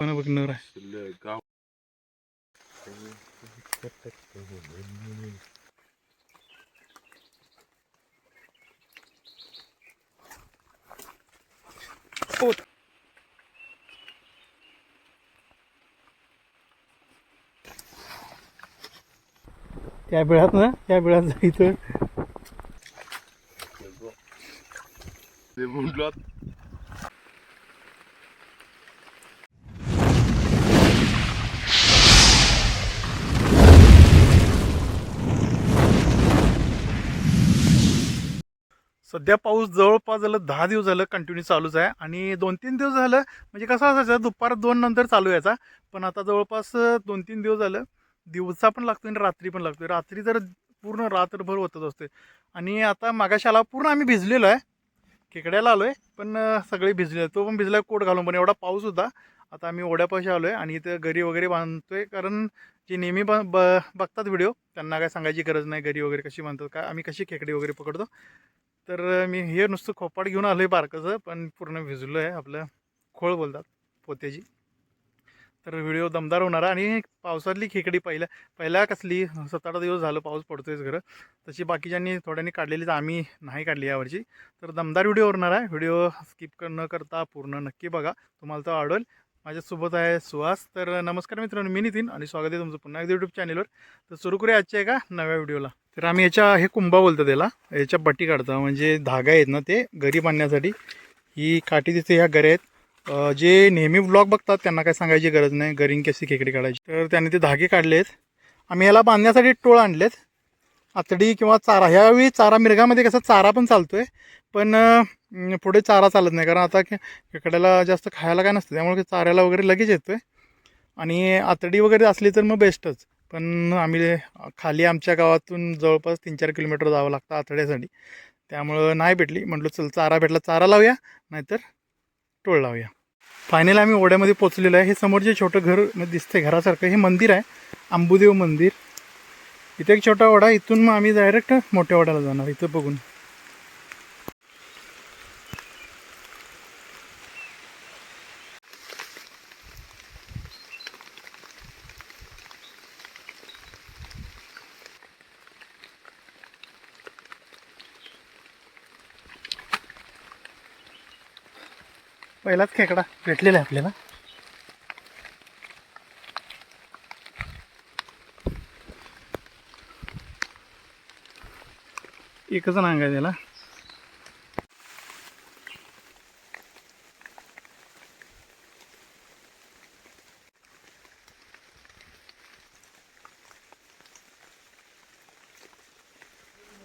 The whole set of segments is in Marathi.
पण बघणार आहे? गाव. त्या बिळात ना त्या बिळात जायचं सध्या पाऊस जवळपास झालं दहा दिवस झालं कंटिन्यू चालूच आहे. आणि दोन तीन दिवस झालं म्हणजे कसं असायचं दुपार दोन नंतर चालू यायचा. पण आता जवळपास दोन तीन दिवस झालं दिवसा पण लागतो आणि रात्री पण लागतो रात्री तर पूर्ण रात्रभर होतच असते आणि आता मागाशाला पूर्ण आम्ही भिजलेलो आहे. खेकड्याला आलो आहे पण सगळे भिजले तो पण भिजला कोट घालून पण एवढा पाऊस होता. आता आम्ही ओढ्यापाशी आलो आहे आणि इथं घरी वगैरे बांधतोय. कारण जे नेहमी ब ब बघतात व्हिडिओ त्यांना काय सांगायची गरज नाही घरी वगैरे कशी बांधतात काय आम्ही कशी खेकडी वगैरे पकडतो. तर मी हे नुसतं खोपाट घेऊन आलो आहे बारकाचं पण पूर्ण भिजलो आहे आपलं खोळ बोलतात पोत्याची. तर व्हिडिओ दमदार होणार आहे आणि पावसातली खेकडी पहिल्या पहिल्या कसली सात आठ दिवस झालं पाऊस पडतोयच खरं. तशी बाकीच्यांनी थोड्यांनी काढलेली तर आम्ही नाही काढली यावर्षी. तर दमदार व्हिडिओ होणार आहे. व्हिडिओ स्किप न करता पूर्ण नक्की बघा. तुम्हाला तो आवडेल. माझ्यासोबत आहे सुहास. तर नमस्कार मित्रांनो मी नितीन आणि स्वागत आहे तुमचं पुन्हा एकदा यूट्यूब चॅनलवर तर सुरू करूया आजच्या एका नव्या व्हिडिओला तर आम्ही याच्या हे कुंभा बोलतो त्याला याच्या पट्टी काढतो. म्हणजे धागा आहेत ना ते घरी बांधण्यासाठी ही काठी तिथे ह्या गऱ्या आहेत. जे नेहमी ब्लॉग बघतात त्यांना काय सांगायची गरज नाही. गरीन कशी खेकडी काढायची. तर त्याने ते धागे काढले आहेत आम्ही याला बांधण्यासाठी टोळ आणलेत. आतडी किंवा चारा ह्यावेळी चारा मिरगामध्ये कसा चारा पण चालतो आहे पण पुढे चारा चालत नाही. कारण आता खेकड्याला जास्त खायला काय नसतं त्यामुळे चाऱ्याला वगैरे लगेच येतो आहे आणि आतडी वगैरे असली तर मग बेस्टच पण आम्ही खाली आमच्या गावातून जवळपास तीन चार किलोमीटर जावं लागतं आतड्यासाठी. त्यामुळं नाही भेटली. म्हटलं चल चारा भेटला चारा लावूया नाहीतर टोळ लावूया. फायनल आम्ही ओढ्यामध्ये पोचलेलो आहे. हे समोर जे छोटं घर म्हणजे दिसतंय घरासारखं हे मंदिर आहे. आंबुदेव मंदिर. इथे एक छोटा वडा इथून मग आम्ही डायरेक्ट मोठ्या ओढ्याला जाणार इथं बघून. पहिलाच खेकडा भेटलेला आहे आपल्याला. एकच नांग आहे त्याला.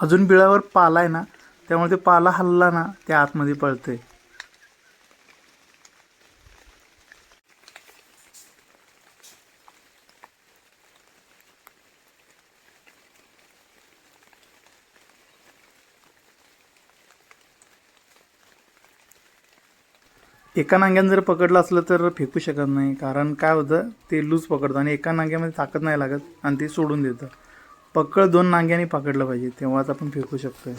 अजून बिळावर पाला आहे ना त्यामुळे ते पाला हल्ला ना त्या आतमध्ये पळते एका नांग्यानं जर पकडलं असलं तर फेकू शकत नाही. कारण काय होतं ते लूज पकडतं आणि एका नांग्यामध्ये ताकद नाही लागत आणि ते सोडून देतं. पकड दोन नांग्याने पकडलं पाहिजे तेव्हाच आपण फेकू शकतो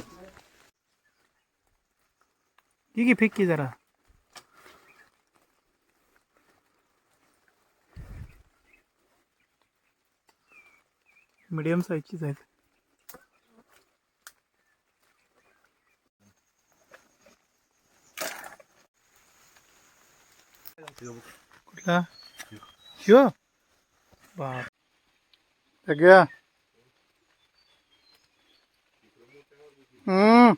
ठीक आहे फेक की जरा. मीडियम साईजचीच आहेत. कुठला ह्यो बाप सगळ्या हम्म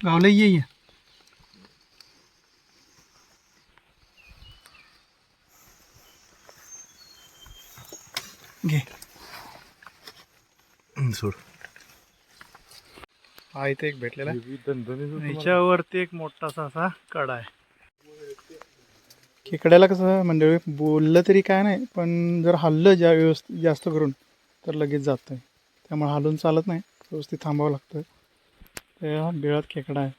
गावला ये ये घे सोड. हा इथे एक भेटलेला. आहे. दणदणीत याच्यावरती एक मोठासा असा कडा आहे. खेकड्याला कसं म्हणजे बोललं तरी काय नाही पण जर हल्लं ज्या व्यवस्थित जास्त करून तर लगेच जातं आहे त्यामुळे हालून चालत नाही व्यवस्थित थांबावं लागतं त्या बिळात खेकडा आहे.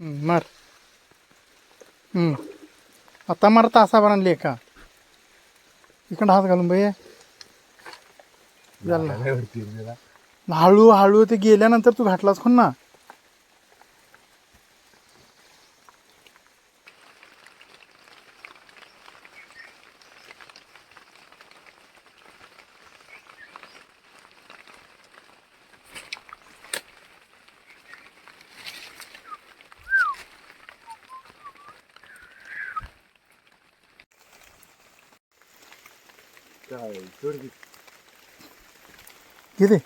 हम्म, मार. हम्म. आता मार तासा आणली का? इकडं हात घालून बाई झालं. हळू हळू ते गेल्यानंतर तू घातलास कोण ना? किती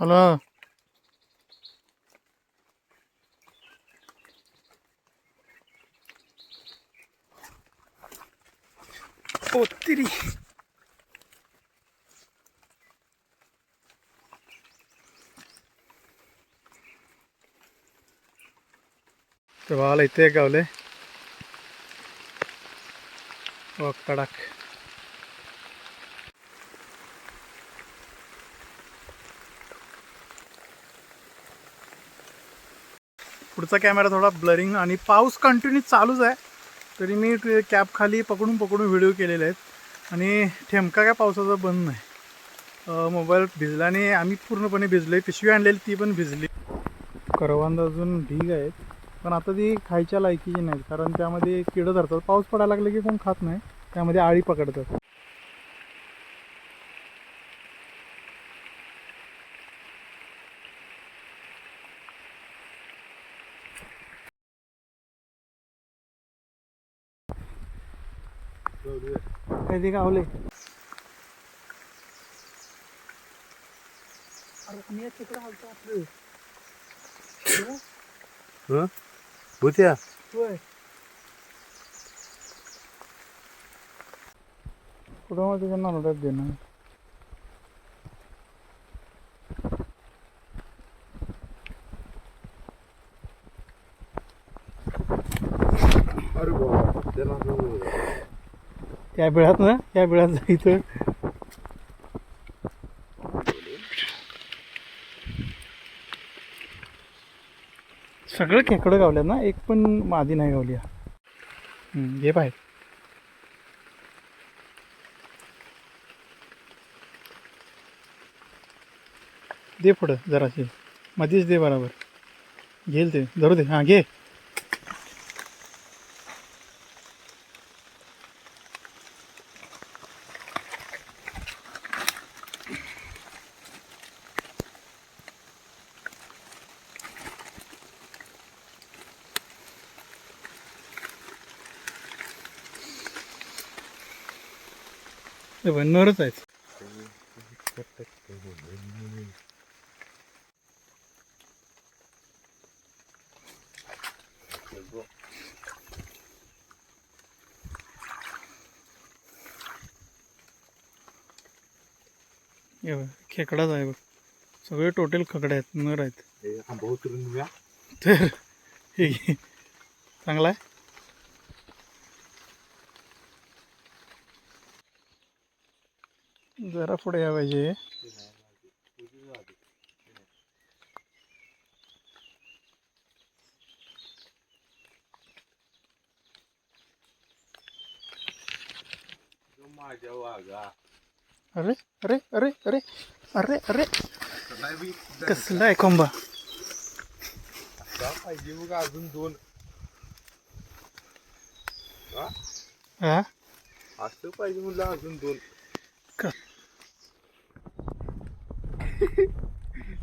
हॅलो ओ तिरी तेव्हा आला इथे पुढचा कॅमेरा थोडा ब्लरिंग आणि पाऊस कंटिन्यू चालूच आहे. तरी मी कॅप खाली पकडून पकडून व्हिडिओ केलेले आहेत. आणि ठेमका काय पावसाचा बंद नाही. मोबाईल भिजला आणि आम्ही पूर्णपणे भिजलो पिशवी आणलेली ती पण भिजली. करवंद अजून ढीग आहेत. पण आता ती खायच्या लायकीची नाहीत कारण त्यामध्ये किडं धरतात. पाऊस पडायला लागले की कोण खात नाही त्यामध्ये आळी पकडतात. काय ते गावले. तिकडं हालतो आपलं. होय. कुठं त्याच्या नॉनडात देणार अरे बाबा त्याला त्या बिळात ना त्या बिळात जायचं. सगळं खेकडं गावल्यात ना एक पण मादी नाही गावली. हे घे बाहेर. दे पुढं जराशी. मध्येच दे बरोबर. घेईल ते. धरू दे. हां घे. ते बनणारच आहेत. हे खेकडाच आहे बघ. सगळे टोटल खकडे आहेत नर आहेत. तर हे. चांगला आहे? जरा पुढे या पाहिजे अरे अरे अरे अरे अरे अरे। कसला आहे कोंबा? अजून दोन अजून दोन.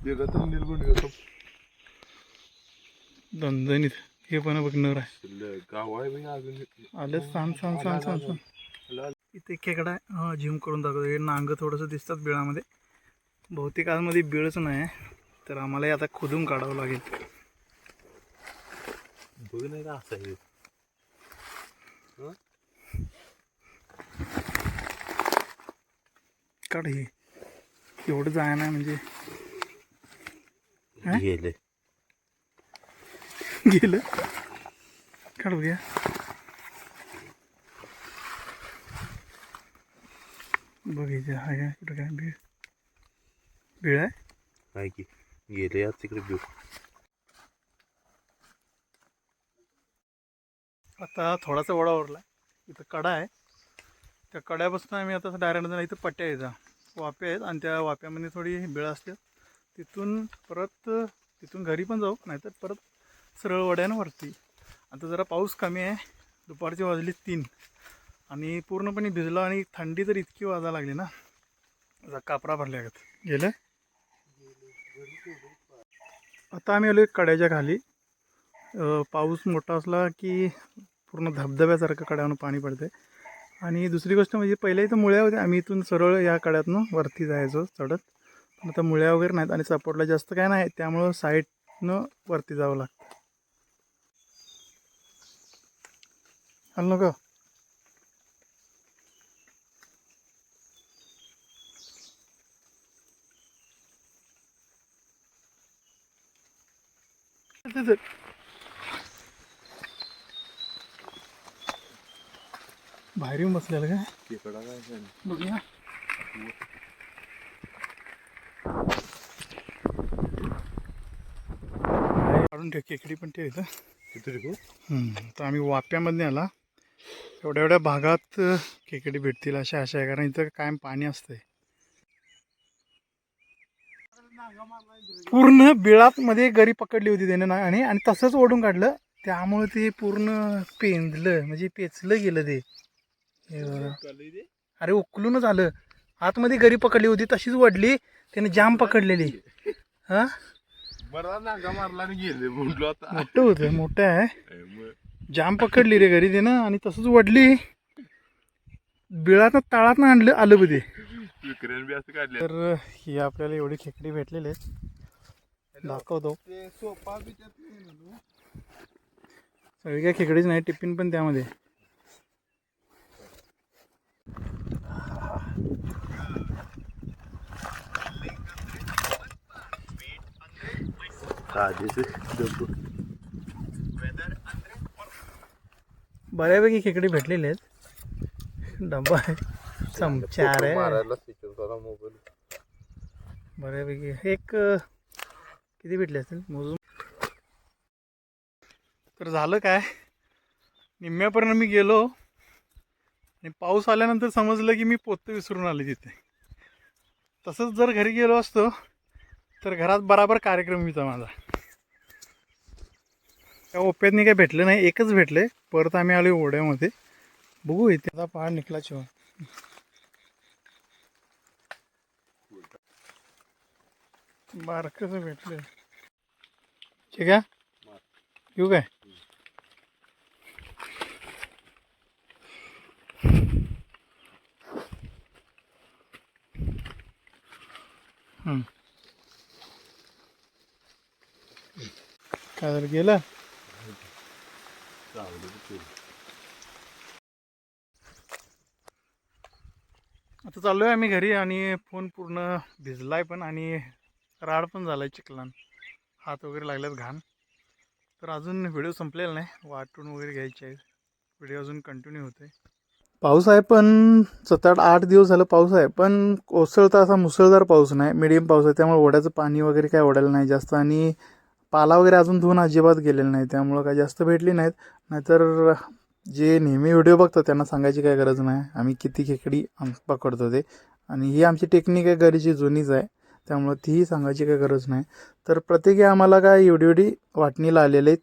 देगा तर निर्गुण घेतो दणदणीत. हे पण बघ नर आहे गाव आहे बी अजून. आले सांग सांग सांग सांग सांग. इथे खेकडा आहे. हा झिम करून दाखवतो. हे नांग थोडंसं दिसतात बिळामध्ये. बहुतेक आतमध्ये बिळच नाही. तर आम्हाला आता खोदून काढावं लागेल. बघ नाही का असं काढ हे. एवढं जाय नाही म्हणजे? गेले. गेलं? काढ बघूया बघायचं हा काय कुठं काय बीळ? बीळ आहे? काय की गेले आज तिकडे घेऊ आता थोडासा वडा ओरला. इथं कडा आहे. त्या कड्यापासून आम्ही आता डायरेक्ट जाणार इथं पट्ट्या यायचा वाप्या आहेत आणि त्या वाप्यामध्ये थोडी बिळं असतात. तिथून परत तिथून घरी पण जाऊ नाहीतर परत सरळ वड्यानं वरती. आता जरा पाऊस कमी आहे. दुपारची वाजली तीन. आणि पूर्णपणे भिजलं आणि थंडी तर इतकी वाजा लागली ना. जरा कापरा भरल्या गेलं? आता आम्ही आलो कड्याच्या खाली. पाऊस मोठा असला की पूर्ण धबधब्यासारखं कड्यावरून पाणी पडते आणि दुसरी गोष्ट म्हणजे पहिल्या इथं मुळ्या होत्या. आम्ही इथून सरळ या कड्यातनं वरती जायचो चढत. पण आता मुळ्या वगैरे नाहीत आणि सपोर्टला जास्त काय नाही त्यामुळं साईडनं वरती जावं लागतं हल नको. बाहेर येऊन बसलेलं काय? बघूया काढून ठेव खेकडी पण ठेव इथं. तर आम्ही वाप्यामध्ये आला. एवढ्या एवढ्या भागात खेकडी भेटतील अशा आशा आहे. कारण इथं कायम पाणी असतंय. पूर्ण बिळात मध्ये गरी पकडली होती त्याने ना आणि आणि तसंच ओढून काढलं. त्यामुळे ते पूर्ण पेंदलं म्हणजे पेचलं गेलं ते. अरे उकलूनच आलं आतमध्ये गरी पकडली होती तशीच वडली त्याने जाम पकडलेली. हा? बरा नागा मारला आणि गेले म्हणलो आता. मोठं होतं मोठं आहे. जाम पकडली रे घरी त्यानं आणि तसंच वडली. बिळात तळात आणलं आलं बघ ते. विक्रेन बी असं काढले. तर ही आपल्याला एवढी खेकडी भेटलेली दाखवतो. सगळी काय खेकडीच नाही टिफिन पण त्यामध्ये. बऱ्यापैकी खेकडी भेटलेली आहेत. डब्बा आहे. चमचा आहे. बऱ्यापैकी. एक किती भेटले असतील? मोजून. तर झालं काय? निम्म्यापर्यंत मी गेलो. आणि पाऊस आल्यानंतर समजलं की मी पोतं विसरून आले तिथे. तसंच जर घरी गेलो असतो तर घरात बराबर कार्यक्रम होता माझा. त्या ओप्यातनी काही भेटलं नाही एकच भेटले. परत आम्ही आलो ओढ्यामध्ये. बघू इथे. आता पहाड निघला शिवाय. बारकस भेटले ठीक आहे? येऊ काय? हम्म. काय झालं गेलं? आता चाललोय आम्ही घरी आणि फोन पूर्ण भिजलाय पण आणि राड पण झालाय चिखलान. हात वगैरे लागल्यात घाण. तर अजून व्हिडिओ संपलेला नाही. वाटून वगैरे घ्यायचे आहे व्हिडिओ अजून कंटिन्यू होते पाऊस आहे पण सात आठ आठ दिवस झालं पाऊस आहे. पण कोसळता असा मुसळधार पाऊस नाही. मिडियम पाऊस आहे. त्यामुळे ओढ्याचं पाणी वगैरे काय ओढायला नाही जास्त. आणि पाला वगैरे अजून धुवून अजिबात गेलेलं नाही त्यामुळं काय जास्त भेटली नाहीत. नाहीतर जे नेहमी व्हिडिओ बघतात त्यांना सांगायची काय गरज नाही. आम्ही किती खेकडी पकडतो ते. आणि ही आमची टेक्निक आहे घरीची जुनीच आहे. त्यामुळं तीही सांगायची काय गरज नाही. तर प्रत्येकी आम्हाला काय एवढी एवढी वाटणीला आलेले आहेत.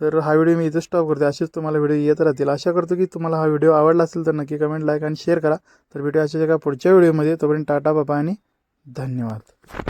तर हा व्हिडिओ मी इथं स्टॉप करतो असेच तुम्हाला व्हिडिओ येत राहतील. आशा करतो की तुम्हाला हा व्हिडिओ आवडला असेल तर नक्की कमेंट लाईक आणि शेअर करा. तर व्हिडिओ अशा जगा पुढच्या व्हिडिओमध्ये. तोपर्यंत टाटा बाबा आणि धन्यवाद.